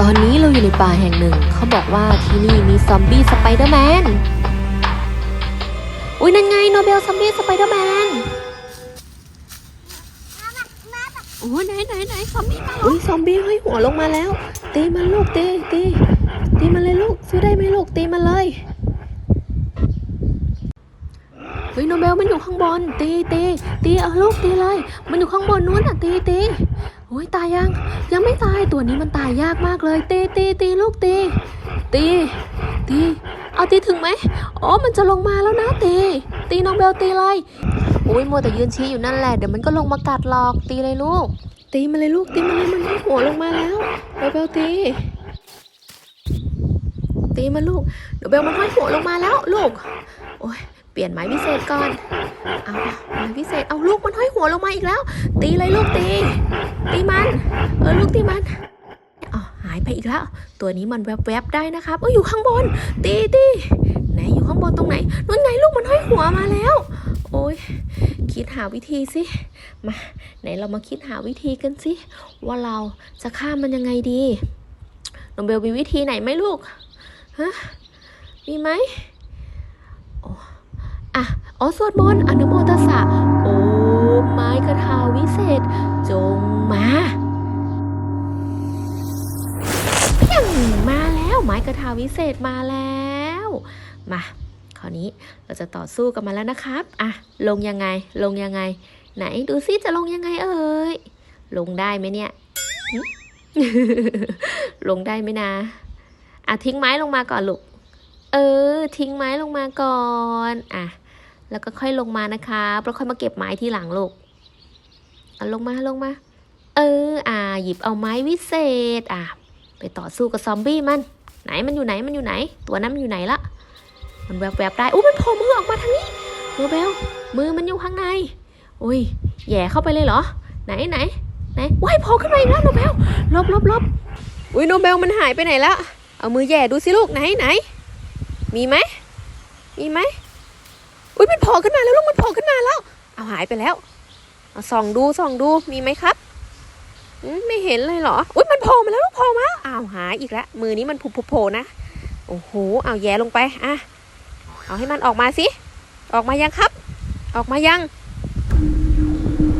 ตอนนี้เราอยู่ในป่าแห่งหนึ่ง เขาบอกว่าที่นี่มีซอมบี้สไปเดอร์แมน อุ้ยนั่นไงโนเบลซอมบี้สไปเดอร์แมนโอ้ไหนไหนไหนซอมบี้มาอุ้ยซอมบี้ห้อยหัวลงมาแล้ว ตีมันลูกตีตีตีมันเลยลูกสู้ได้ไหมลูกตีมันเลยเฮ้ยโนเบลมันอยู่ข้างบนตีตีตีเอาลูกตีเลย มันอยู่ข้างบนนู้นอะตีตีโอ้ยตายยัง ยังไม่ตายตัวนี้มันตายยากมากเลย ตีตีตีลูกตี ตีตีเอาตีถึงไหมอ๋อมันจะลงมาแล้วนะตี ตีน้องเบลตีเลยโอ้ยมัวแต่ยืนชี้อยู่นั่นแหละเดี๋ยวมันก็ลงมากัดหรอกตีเลยลูก ตีมันเลยลูกตีมันเลยมันหัวลงมาแล้วเบลเบลตี ตีมันลูกเดี๋ยวเบลมันห้อยหัวลงมาแล้วลูกโอ้ย เปลี่ยนไม้พิเศษก่อน เอาไม้พิเศษ เอาลูกมันห้อยหัวลงมาอีกแล้ว ตีเลยลูกตี ตีมัน เออลูกตีมันอ๋อหายไปอีกแล้ว ตัวนี้มันแวบๆได้นะครับ เอออยู่ข้างบน ตีตีไหนอยู่ข้างบนตรงไหนนู่นไงลูกมันห้อยหัวมาแล้ว โอ้ยคิดหาวิธีสิ มา ไหนเรามาคิดหาวิธีกันสิ ว่าเราจะฆ่ามันยังไงดีน้องเบลมีวิธีไหนไหมลูก ฮะ มีไหม อะอ๋อสวดมนต์อนุโมตัสะโอ้ไม้คาถาวิเศษ จงมาเพียงมาแล้วไม้คาถาวิเศษมาแล้ว มาคราวนี้เราจะต่อสู้กันมาแล้วนะครับ อะ ลงยังไง ลงยังไง ไหนดูซิจะลงยังไงเอ่ย ลงได้ไหมเนี่ย ลงได้ไหมนะ อะทิ้งไม้ลงมาก่อนลูก เออ ทิ้งไม้ลงมาก่อน อะ แล้วก็ค่อยลงมานะคะแล้วค่อยมาเก็บไม้ทีหลังลูกอลงมาลงมา เออ อะหยิบเอาไม้วิเศษ อะไปต่อสู้กับซอมบี้มัน ไหนมันอยู่ไหนมันอยู่ไหน ตัวนั้นมันอยู่ไหนละมันแวบๆได้อู้มันโผล่มือออกมาทางนี้โนเบลมือมันอยู่ข้างในอุ้ยแย่เข้าไปเลยเหรอ ไหนไหนไหนว้ายโผล่ขึ้นมาอีกแล้วโนเบลลบลบลบอุ้ยโนเบลมันหายไปไหนล้วเอามือแย่ดูสิลูกไหนไหน มีไหมมีไหม อุ้ยมันโผล่ขึ้นมาแล้วลูกมันโผล่ขึ้นมาแล้ว เอาหายไปแล้วเอาส่องดูส่องดูมีไหมครับอืมไม่เห็นเลยเหรอ อุ้ยมันโผล่มาแล้วลูกโผล่มาอ้าวหายอีกแล้วมือนี้มันผุบโผล่นะ โอ้โห เอาแย่ลงไป อะ เอาให้มันออกมาสิ ออกมายังครับ ออกมายัง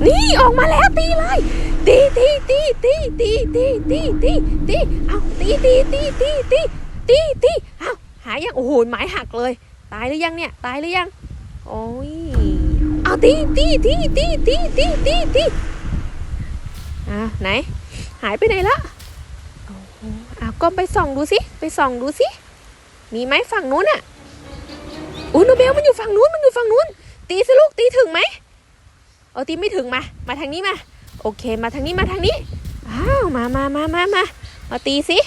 นี่ออกมาแล้วตีเลย ตีตีตีตีตีตีตีตีตีเอาตีตีตีตีตีตีตีเอาหายยัง โอ้โห หมายหักเลย ตายหรือยังเนี่ย ตายหรือยัง โอ้ย เอาตีตีตีตีตีตีตีตีอะไหน หายไปไหนละอ้โหอะก้มไปส่องดูสิ ไปส่องดูสิ มีไหมฝั่งนู้นอะอุ้ยโนเบลมันอยู่ฝั่งนู้น มันอยู่ฝั่งนู้น ตีสิลูก ตีถึงไหมเออตีไม่ถึงมา มาทางนี้มา โอเค มาทางนี้มาทางนี้ อ้าว มามามามามามาตีสิ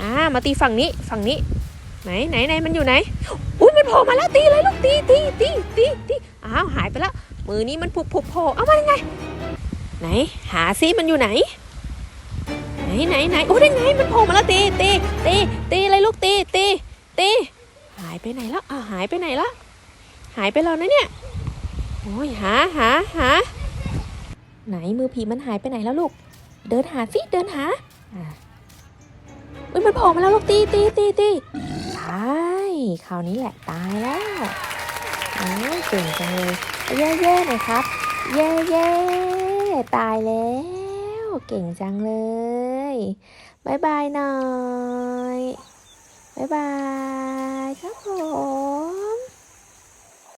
อ่า มาตีฝั่งนี้ ฝั่งนี้ ไหนไหนไหนมันอยู่ไหนอุ มันโผล่มาแล้วตีเลยลูกตีตีตีตีตีอ้าวหายไปแล้ว มือนี้มันผุบผุบโผล่เอามายังไง ไหน หาซิมันอยู่ไหน ไหนไหนไหนโอ้ได้ไงมันโผล่มาแล้วตีตีตีตีเลยลูกตีตีตีหายไปไหนแล้วอ้าวหายไปไหนละหายไปแล้วนะเนี่ยโอ้ยหาหาหาไหนมือผีมันหายไปไหนแล้วลูก เดินหาสิเดินหาอุ้ยมันโผล่มาแล้วลูกตีตีตีตีใช่ คราวนี้แหละตายแล้วเก่งจังเลยเย่เย่หน่อยครับ เย่เย่ตายแล้ว เก่งจังเลยบายบายหน่อยบายบายครับผม